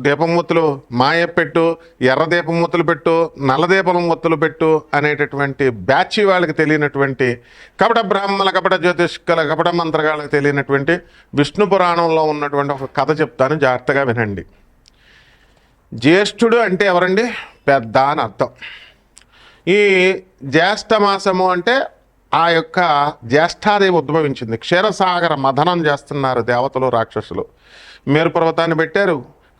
దీపమూతులు మాయ పెట్టు ఎర్ర దీపమూతులు పెట్టు నల్ల దీపమూర్తులు పెట్టు అనేటటువంటి బ్యాచ్ వాళ్ళకి తెలియనటువంటి కపట బ్రాహ్మణుల కపట జ్యోతిష్కల కపట మంత్రగాళ్ళకి తెలియనటువంటి విష్ణు పురాణంలో ఉన్నటువంటి ఒక కథ చెప్తాను జాగ్రత్తగా వినండి. జ్యేష్ఠుడు అంటే ఎవరండి? పెద్ద అని అర్థం. ఈ జ్యేష్ఠ మాసము అంటే ఆ యొక్క జ్యేష్ఠాదేవి ఉద్భవించింది. క్షీరసాగర మథనం చేస్తున్నారు దేవతలు రాక్షసులు. మేరు పర్వతాన్ని పెట్టారు.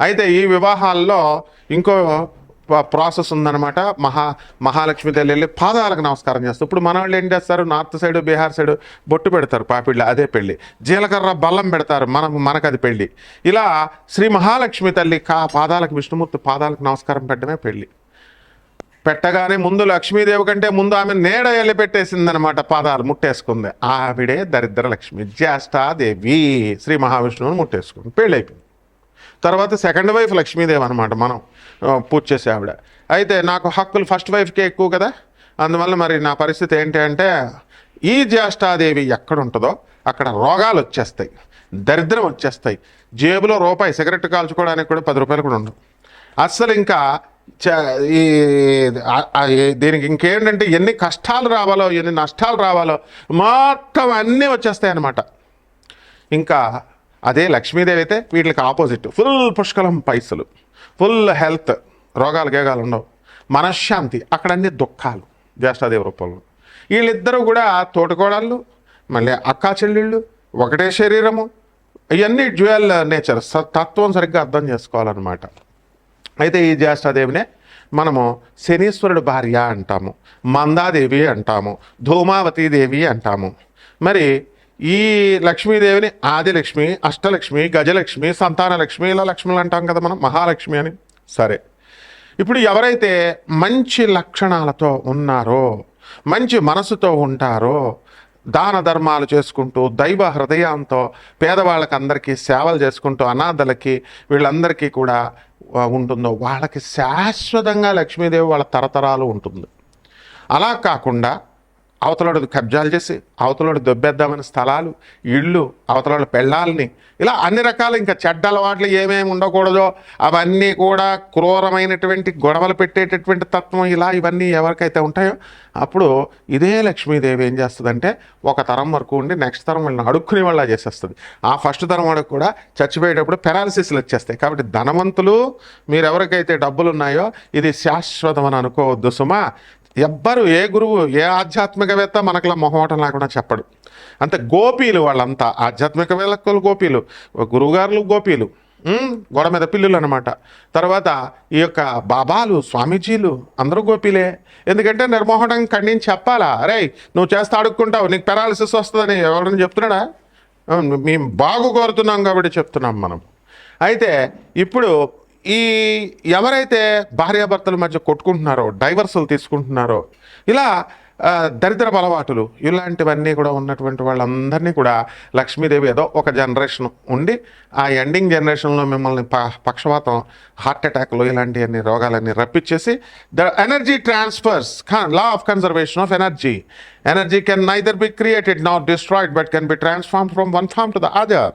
అయితే ఈ వివాహాల్లో ఇంకో ప్రాసెస్ ఉందన్నమాట. మహా మహాలక్ష్మి తల్లి వెళ్ళి పాదాలకు నమస్కారం చేస్తారు ఇప్పుడు మన వాళ్ళు ఏం చేస్తారు? నార్త్ సైడ్ బీహార్ సైడ్ బొట్టు పెడతారు పాపిళ్ళి అదే పెళ్ళి. జీలకర్ర బల్లం పెడతారు మనం మనకు అది పెళ్ళి. ఇలా శ్రీ మహాలక్ష్మి తల్లి కా పాదాలకు విష్ణుమూర్తి పాదాలకు నమస్కారం పెట్టడమే పెళ్ళి. పెట్టగానే ముందు లక్ష్మీదేవి కంటే ముందు ఆమె నీడ వెళ్ళి పెట్టేసిందనమాట పాదాలు ముట్టేసుకుంది. ఆవిడే దరిద్ర లక్ష్మి జ్యేష్ఠాదేవి శ్రీ మహావిష్ణువుని ముట్టేసుకుంది. పెళ్ళైపోయింది. తర్వాత సెకండ్ వైఫ్ లక్ష్మీదేవి అనమాట మనం పూజ చేసే ఆవిడ. అయితే నాకు హక్కులు ఫస్ట్ వైఫ్కే ఎక్కువ కదా అందువల్ల మరి నా పరిస్థితి ఏంటి అంటే ఈ జ్యేష్ఠాదేవి ఎక్కడ ఉంటుందో అక్కడ రోగాలు వచ్చేస్తాయి దరిద్రం వచ్చేస్తాయి. జేబులో రూపాయి సిగరెట్ కాల్చుకోవడానికి కూడా పది రూపాయలు కూడా ఉండవు. అస్సలు ఇంకా చ- ఈ- దీనికి ఇంకేంటంటే ఎన్ని కష్టాలు రావాలో ఎన్ని నష్టాలు రావాలో మొత్తం అన్నీ వచ్చేస్తాయి అన్నమాట. ఇంకా అదే లక్ష్మీదేవి అయితే వీటికి ఆపోజిట్. ఫుల్ పుష్కలం పైసలు. Full health. రోగాలు గేగాలు ఉండవు. మనశ్శాంతి. అక్కడ అన్ని దుఃఖాలు. జ్యేష్ఠాదేవి రూపంలో. వీళ్ళిద్దరూ కూడా తోటకోడళ్ళు మళ్ళీ అక్కా చెల్లెళ్ళు ఒకటే శరీరము. ఇవన్నీ డ్యూయల్ నేచర్. తత్వం సరిగ్గా అర్థం చేసుకోవాలన్నమాట. అయితే ఈ జ్యేష్ఠాదేవినే మనము శనీశ్వరుడు భార్య అంటాము. మందాదేవి అంటాము. ధూమావతీదేవి అంటాము. మరి ఈ లక్ష్మీదేవిని ఆదిలక్ష్మి అష్టలక్ష్మి గజలక్ష్మి సంతానలక్ష్మి ఇలా లక్ష్ములు అంటాం కదా మనం మహాలక్ష్మి అని. సరే. ఇప్పుడు ఎవరైతే మంచి లక్షణాలతో ఉన్నారో మంచి మనసుతో ఉంటారో దాన ధర్మాలు చేసుకుంటూ దైవ హృదయంతో పేదవాళ్ళకి అందరికీ సేవలు చేసుకుంటూ అనాథలకి వీళ్ళందరికీ కూడా ఉంటుందో వాళ్ళకి శాశ్వతంగా లక్ష్మీదేవి వాళ్ళ తరతరాలు ఉంటుంది. అలా కాకుండా అవతలోడు కబ్జాలు చేసి అవతలోడు దొబ్బేద్దామని స్థలాలు ఇళ్ళు అవతలడు పెళ్ళాలని ఇలా అన్ని రకాల ఇంకా చెడ్డ అలవాట్లు ఏమేమి ఉండకూడదో అవన్నీ కూడా క్రూరమైనటువంటి గొడవలు పెట్టేటటువంటి తత్వం ఇలా ఇవన్నీ ఎవరికైతే ఉంటాయో అప్పుడు ఇదే లక్ష్మీదేవి ఏం చేస్తుందంటే ఒక తరం వరకు ఉండి నెక్స్ట్ తరం వాళ్ళని అడుక్కునే వాళ్ళ చేసేస్తుంది. ఆ ఫస్ట్ తరం వాళ్ళకి కూడా చచ్చిపోయేటప్పుడు పెరాలసిస్లు వచ్చేస్తాయి. కాబట్టి ధనవంతులు మీరు ఎవరికైతే డబ్బులు ఉన్నాయో ఇది శాశ్వతం అని అనుకోవద్దు సుమా. ఎవ్వరు ఏ గురువు ఏ ఆధ్యాత్మికవేత్త మనకులా మొహమాటం లేకుండా చెప్పడు. అంతే గోపీలు వాళ్ళంతా ఆధ్యాత్మికవేత్తలు గోపీలు గురువుగారులు గోపీలు గోడ మీద పిల్లులు అనమాట తర్వాత ఈ యొక్క బాబాలు స్వామీజీలు అందరూ గోపీలే. ఎందుకంటే నిర్మోహటం ఖండించి చెప్పాలా? అరే నువ్వు చేస్తే అడుక్కుంటావు నీకు పెరాలసిస్ వస్తుందని ఎవరైనా చెప్తున్నాడా? మేము బాగు కోరుతున్నాం కాబట్టి చెప్తున్నాం మనం. అయితే ఇప్పుడు ఈ ఎవరైతే భార్యాభర్తల మధ్య కొట్టుకుంటున్నారో డైవర్సులు తీసుకుంటున్నారో ఇలా దరిద్ర దరిద్రపు అలవాటులు ఇలాంటివన్నీ కూడా ఉన్నటువంటి వాళ్ళందరినీ కూడా లక్ష్మీదేవి ఏదో ఒక జనరేషన్ ఉండి ఆ ఎండింగ్ జనరేషన్లో మిమ్మల్ని ప పక్షవాతం హార్ట్ అటాక్లు ఇలాంటివన్నీ రోగాలన్నీ రప్పించేసి the energy transfers law of conservation of energy. Energy can neither be created not destroyed but can be transform from one form to the other.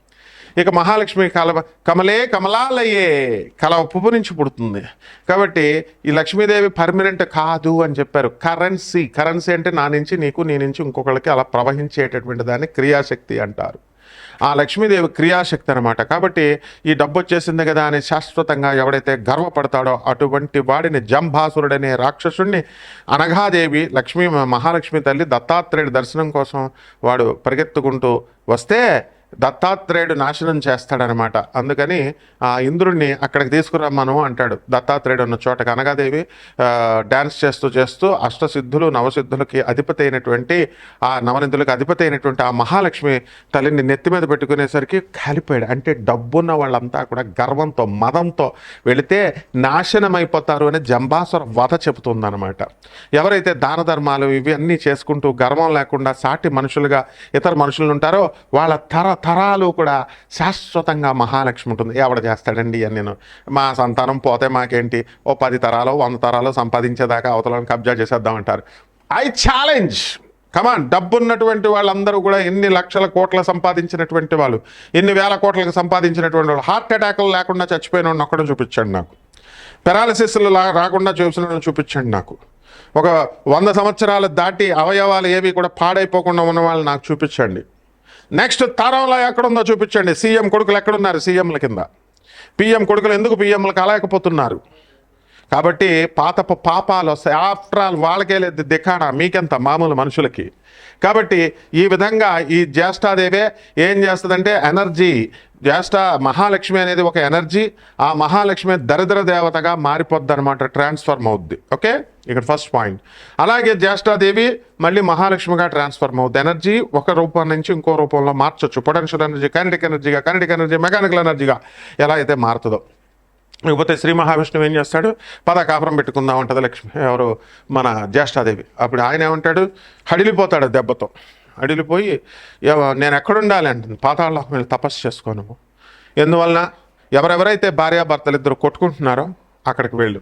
ఇక మహాలక్ష్మి కల కమలే కమలాలయ్యే కలవ పువ్వు నుంచి పుడుతుంది. కాబట్టి ఈ లక్ష్మీదేవి పర్మనెంట్ కాదు అని చెప్పారు. కరెన్సీ కరెన్సీ అంటే నా నుంచి నీకు నీ నుంచి ఇంకొకళ్ళకి అలా ప్రవహించేటటువంటి దాన్ని క్రియాశక్తి అంటారు. ఆ లక్ష్మీదేవి క్రియాశక్తి అనమాట కాబట్టి ఈ డబ్బు వచ్చేసింది కదా అని శాశ్వతంగా ఎవడైతే గర్వపడతాడో అటువంటి వాడిని జంభాసురుడనే రాక్షసుడిని అనఘాదేవి లక్ష్మీ మహాలక్ష్మి తల్లి దత్తాత్రేయుడి దర్శనం కోసం వాడు పరిగెత్తుకుంటూ వస్తే దత్తాత్రేయుడు నాశనం చేస్తాడనమాట. అందుకని ఆ ఇంద్రుడిని అక్కడికి తీసుకురమ్మను అంటాడు. దత్తాత్రేయుడు ఉన్న చోట కనగాదేవి డ్యాన్స్ చేస్తూ చేస్తూ అష్టసిద్ధులు నవసిద్ధులకి అధిపతి అయినటువంటి ఆ నవనిధులకు అధిపతి అయినటువంటి ఆ మహాలక్ష్మి తల్లిని నెత్తి మీద పెట్టుకునేసరికి కాలిపోయాడు. అంటే డబ్బున్న వాళ్ళంతా కూడా గర్వంతో మదంతో వెళితే నాశనం అయిపోతారు అని జంబాసుర వధ చెబుతుందనమాట. ఎవరైతే దాన ధర్మాలు ఇవన్నీ చేసుకుంటూ గర్వం లేకుండా సాటి మనుషులుగా ఇతర మనుషులు ఉంటారో వాళ్ళ తరతరాలు కూడా శాశ్వతంగా మహాలక్ష్మి ఉంటుంది. ఎవడ చేస్తాడండి అని నేను మా సంతానం పోతే మాకేంటి? ఓ పది తరాలు వంద తరాలు సంపాదించేదాకా అవతలను కబ్జా చేసేద్దామంటారు. I challenge! కమాన్ డబ్బు ఉన్నటువంటి వాళ్ళందరూ కూడా ఎన్ని లక్షల కోట్ల సంపాదించినటువంటి వాళ్ళు ఎన్ని వేల కోట్లకు సంపాదించినటువంటి వాళ్ళు హార్ట్ అటాక్లు లేకుండా చచ్చిపోయిన వాడిని చూపించండి నాకు. పెరాలసిస్లు రాకుండా చూసిన చూపించండి నాకు. ఒక వంద సంవత్సరాలు దాటి అవయవాలు ఏవి కూడా పాడైపోకుండా ఉన్న వాళ్ళు నాకు చూపించండి. నెక్స్ట్ తరంలో ఎక్కడుందో చూపించండి. సీఎం కొడుకులు ఎక్కడున్నారు? సీఎంల కింద. పిఎం కొడుకులు ఎందుకు పిఎంలు కాలేకపోతున్నారు కాబట్టి పాతపు పాపాలు వస్తాయి. ఆఫ్టర్ ఆల్ వాళ్ళకే లేదు దిఖానా. మీకెంత? మామూలు మనుషులకి. కాబట్టి ఈ విధంగా ఈ జ్యేష్ఠాదేవే ఏం చేస్తుందంటే ఎనర్జీ జ్యేష్ఠ మహాలక్ష్మి అనేది ఒక ఎనర్జీ ఆ మహాలక్ష్మి దరిద్ర దేవతగా మారిపోద్ది అనమాట ట్రాన్స్ఫర్మ్ అవుద్ది. ఓకే? ఇక్కడ ఫస్ట్ పాయింట్ అలాగే జ్యేష్ఠాదేవి మళ్ళీ మహాలక్ష్మిగా ట్రాన్స్ఫర్మ్ అవుతుంది ఎనర్జీ ఒక రూపం నుంచి ఇంకో రూపంలో మార్చొచ్చు. పొటెన్షియల్ ఎనర్జీ కైనటిక్ ఎనర్జీగా కైనటిక్ ఎనర్జీ మెకానికల్ ఎనర్జీగా ఎలా అయితే మారుతుందో. లేకపోతే శ్రీ మహావిష్ణువు ఏం చేస్తాడు? పద కాపురం పెట్టుకుందాం ఉంటుంది లక్ష్మి. ఎవరు? మన జ్యేష్ఠాదేవి. అప్పుడు ఆయన ఏమంటాడు? హడిలిపోతాడు దెబ్బతో. హడిలిపోయి నేను ఎక్కడుండాలి? అంటుంది. పాతాళ మీద తపస్సు చేసుకోను ఎందువలన? ఎవరెవరైతే భార్యాభర్తలు ఇద్దరు కొట్టుకుంటున్నారో అక్కడికి వెళ్ళు.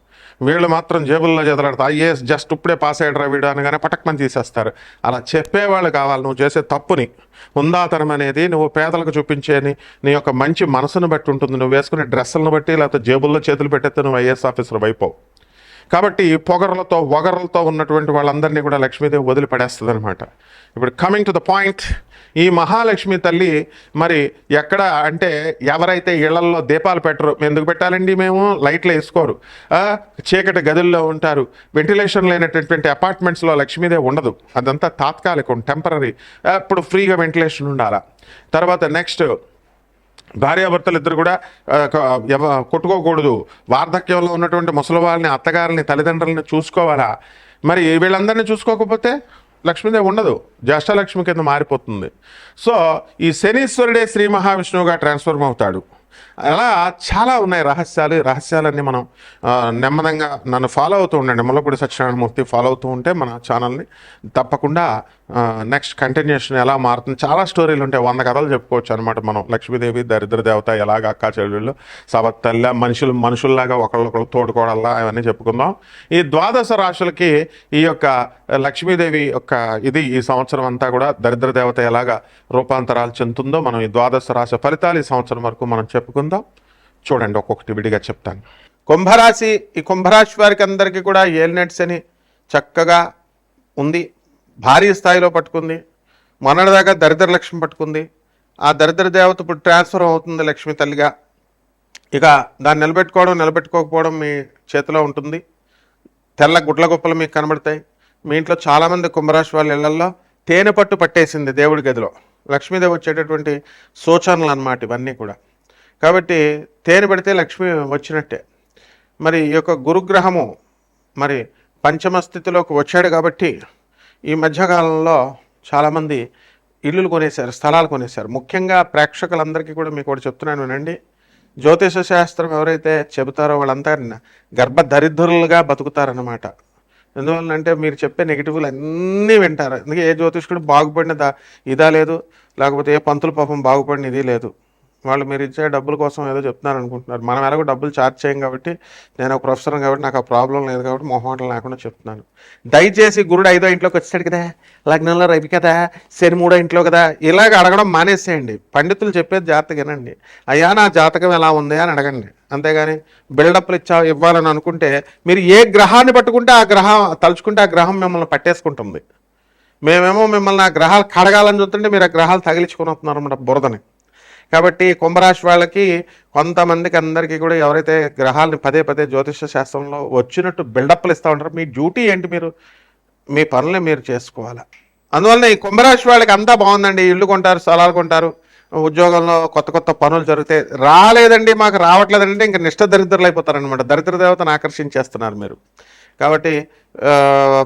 వీళ్ళు మాత్రం జేబుల్లో చేతులాడతారు ఐఏఎస్ జస్ట్ ఇప్పుడే పాస్ అయ్యాడు వీడు అనగానే పటక్మని తీసేస్తారు. అలా చెప్పేవాళ్ళు కావాలి నువ్వు చేసే తప్పుని. ఉందాతనం అనేది నువ్వు పేదలకు చూపించేని నీ యొక్క మంచి మనసును బట్టి ఉంటుంది. నువ్వు వేసుకునే డ్రెస్సులను బట్టి లేకపోతే జేబుల్లో చేతులు పెట్టేస్తే నువ్వు ఐఏఎస్ ఆఫీసర్ అయిపోవు కాబట్టి పొగరలతో వగరలతో ఉన్నటువంటి వాళ్ళందరినీ కూడా లక్ష్మీదేవి వదిలిపడేస్తుంది అనమాట ఇప్పుడు కమింగ్ టు ద పాయింట్ ఈ మహాలక్ష్మి తల్లి మరి ఎక్కడ అంటే ఎవరైతే ఇళ్ళల్లో దీపాలు పెట్టరు ఎందుకు పెట్టాలండి మేము? లైట్లు వేసుకోరు. చీకటి గదుల్లో ఉంటారు. వెంటిలేషన్ లేనటువంటి అపార్ట్మెంట్స్లో లక్ష్మీదేవి ఉండదు. అదంతా తాత్కాలికం టెంపరీ ఇప్పుడు ఫ్రీగా వెంటిలేషన్ ఉండాలా. తర్వాత నెక్స్ట్ భార్యాభర్తలు ఇద్దరు కూడా ఎవ- కొట్టుకోకూడదు. వార్ధక్యంలో ఉన్నటువంటి ముసలి వాళ్ళని అత్తగారిని తల్లిదండ్రులని చూసుకోవాలా? మరి వీళ్ళందరినీ చూసుకోకపోతే లక్ష్మీదేవి ఉండదు. జ్యేష్ఠలక్ష్మి కింద మారిపోతుంది. సో ఈ శనీశ్వరుడే శ్రీ మహావిష్ణువుగా ట్రాన్స్ఫర్మ్ అవుతాడు. అలా చాలా ఉన్నాయి రహస్యాలు. రహస్యాలన్నీ మనం నెమ్మదంగా నన్ను ఫాలో అవుతూ ఉండండి. ముల్లపూడి సత్యనారాయణమూర్తి ఫాలో అవుతూ ఉంటే మన ఛానల్ని తప్పకుండా నెక్స్ట్ కంటిన్యూషన్ ఎలా మారుతుంది చాలా స్టోరీలు ఉంటాయి. వంద కథలు చెప్పుకోవచ్చు అనమాట మనం. లక్ష్మీదేవి దరిద్ర దేవత ఎలాగ అక్కా చెల్లెళ్ళు సవత్తల్ల మనుషులు మనుషుల్లాగా ఒకళ్ళొకళ్ళు తోడుకోవడల్లా అవన్నీ చెప్పుకుందాం. ఈ ద్వాదశ రాశులకి ఈ యొక్క లక్ష్మీదేవి యొక్క ఇది ఈ సంవత్సరం అంతా కూడా దరిద్ర దేవత ఎలాగా రూపాంతరాలు చెందుతుందో మనం ఈ ద్వాదశ రాశి ఫలితాలు ఈ సంవత్సరం వరకు మనం చెప్పుకుందాం. చూడండి ఒక్కొక్కటి విడిగా చెప్తాను. కుంభరాశి ఈ కుంభరాశి వారికి అందరికీ కూడా ఏల్నెట్స్ అని చక్కగా ఉంది. భారీ స్థాయిలో పట్టుకుంది. మొన్నటిదాకా దరిద్ర లక్ష్మి పట్టుకుంది. ఆ దరిద్ర దేవత ఇప్పుడు ట్రాన్స్ఫర్ అవుతుంది లక్ష్మి తల్లిగా. ఇక దాన్ని నిలబెట్టుకోవడం నిలబెట్టుకోకపోవడం మీ చేతిలో ఉంటుంది. తెల్ల గుడ్ల గొప్పలు మీకు కనబడతాయి. మీ ఇంట్లో చాలామంది కుంభరాశి వాళ్ళ ఇళ్ళలో తేనె పట్టు పట్టేసింది దేవుడి గదిలో. లక్ష్మీదేవి వచ్చేటటువంటి సూచనలు అన్నమాట ఇవన్నీ కూడా. కాబట్టి తేనె పెడితే లక్ష్మి వచ్చినట్టే. మరి ఈ యొక్క గురుగ్రహము మరి పంచమ స్థితిలోకి వచ్చాడు కాబట్టి ఈ మధ్యకాలంలో చాలామంది ఇల్లులు కొనేశారు స్థలాలు కొనేశారు. ముఖ్యంగా ప్రేక్షకులందరికీ కూడా మీకు కూడా చెప్తున్నాను వినండి. జ్యోతిష శాస్త్రం ఎవరైతే చెబుతారో వాళ్ళంతా గర్భ దరిద్రులుగా బతుకుతారన్నమాట. ఎందువల్లంటే మీరు చెప్పే నెగిటివ్లు అన్నీ వింటారు. అందుకే ఏ జ్యోతిష్కుడు బాగుపడిన దా ఇదా లేదు లేకపోతే ఏ పంతులు పాపం బాగుపడిన ఇది లేదు. వాళ్ళు మీరు ఇచ్చే డబ్బుల కోసం ఏదో చెప్తున్నారు అనుకుంటున్నారు. మనం ఎలాగో డబ్బులు ఛార్జ్ చేయం కాబట్టి నేను ఒక ప్రొఫెసర్ కాబట్టి నాకు ఆ ప్రాబ్లం లేదు కాబట్టి మొహమాటం లేకుండా చెప్తున్నాను. దయచేసి గురుడు ఐదో ఇంట్లోకి వచ్చాడు కదా లగ్నంలో రవి కదా శని మూడో ఇంట్లో కదా ఇలాగ అడగడం మానేసేయండి. పండితులు చెప్పేది జాతకమేనండి అయ్యా నా జాతకం ఎలా ఉంది అని అడగండి. అంతేగాని బిల్డప్లు ఇచ్చా ఇవ్వాలని అనుకుంటే మీరు ఏ గ్రహాన్ని పట్టుకుంటే ఆ గ్రహం తలుచుకుంటే ఆ గ్రహం మిమ్మల్ని పట్టేసుకుంటుంది. మేమేమో మిమ్మల్ని ఆ గ్రహాలు కడగాలని చూస్తుంటే మీరు ఆ గ్రహాలు తగిలించుకొని వస్తున్నారు అన్నమాట బురదని. కాబట్టి కుంభరాశి వాళ్ళకి కొంతమందికి అందరికీ కూడా ఎవరైతే గ్రహాలని పదే పదే జ్యోతిష శాస్త్రంలో వచ్చినట్టు బిల్డప్లు ఇస్తూ ఉంటారో మీ డ్యూటీ ఏంటి మీరు? మీ పనులే మీరు చేసుకోవాలా? అందువల్ల ఈ కుంభరాశి వాళ్ళకి అంతా బాగుందండి. ఇల్లు కొంటారు స్థలాలు కొంటారు ఉద్యోగంలో కొత్త కొత్త పనులు జరుగుతాయి రాలేదండి మాకు రావట్లేదంటే ఇంకా నిష్ట దరిద్రులు అయిపోతారనమాట దరిద్ర దేవతను ఆకర్షించేస్తున్నారు మీరు. కాబట్టి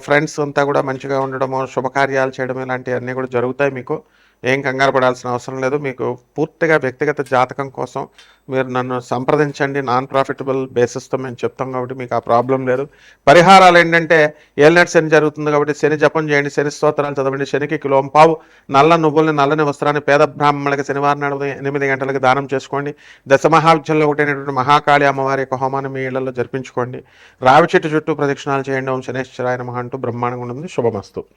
ఫ్రెండ్స్ అంతా కూడా మంచిగా ఉండడము శుభకార్యాలు చేయడం ఇలాంటివన్నీ కూడా జరుగుతాయి మీకు. ఏం కంగారు పడాల్సిన అవసరం లేదు. మీకు పూర్తిగా వ్యక్తిగత జాతకం కోసం మీరు నన్ను సంప్రదించండి. నాన్ ప్రాఫిటబుల్ బేసిస్తో మేము చెప్తాం కాబట్టి మీకు ఆ ప్రాబ్లం లేదు. పరిహారాలు ఏంటంటే ఏలినట్ శని జరుగుతుంది కాబట్టి శని జపం చేయండి శని స్తోత్రాలు చదవండి శనికి కిలోం పావు నల్ల నువ్వుల్ని నల్లని వస్త్రాన్ని పేద బ్రాహ్మణులకి శనివారం నాడు ఎనిమిది గంటలకు దానం చేసుకోండి. దశ మహావిద్యల్లో ఒకటైనటువంటి మహాకాళి అమ్మవారి యొక్క హోమాన్ని మీ ఇళ్ళలో జరిపించుకోండి. రావి చెట్టు చుట్టూ ప్రదక్షిణాలు చేయండి. ఓం శనేశ్వరాయన మహా అంటూ బ్రహ్మాండంగా ఉంటుంది. శుభమస్తు.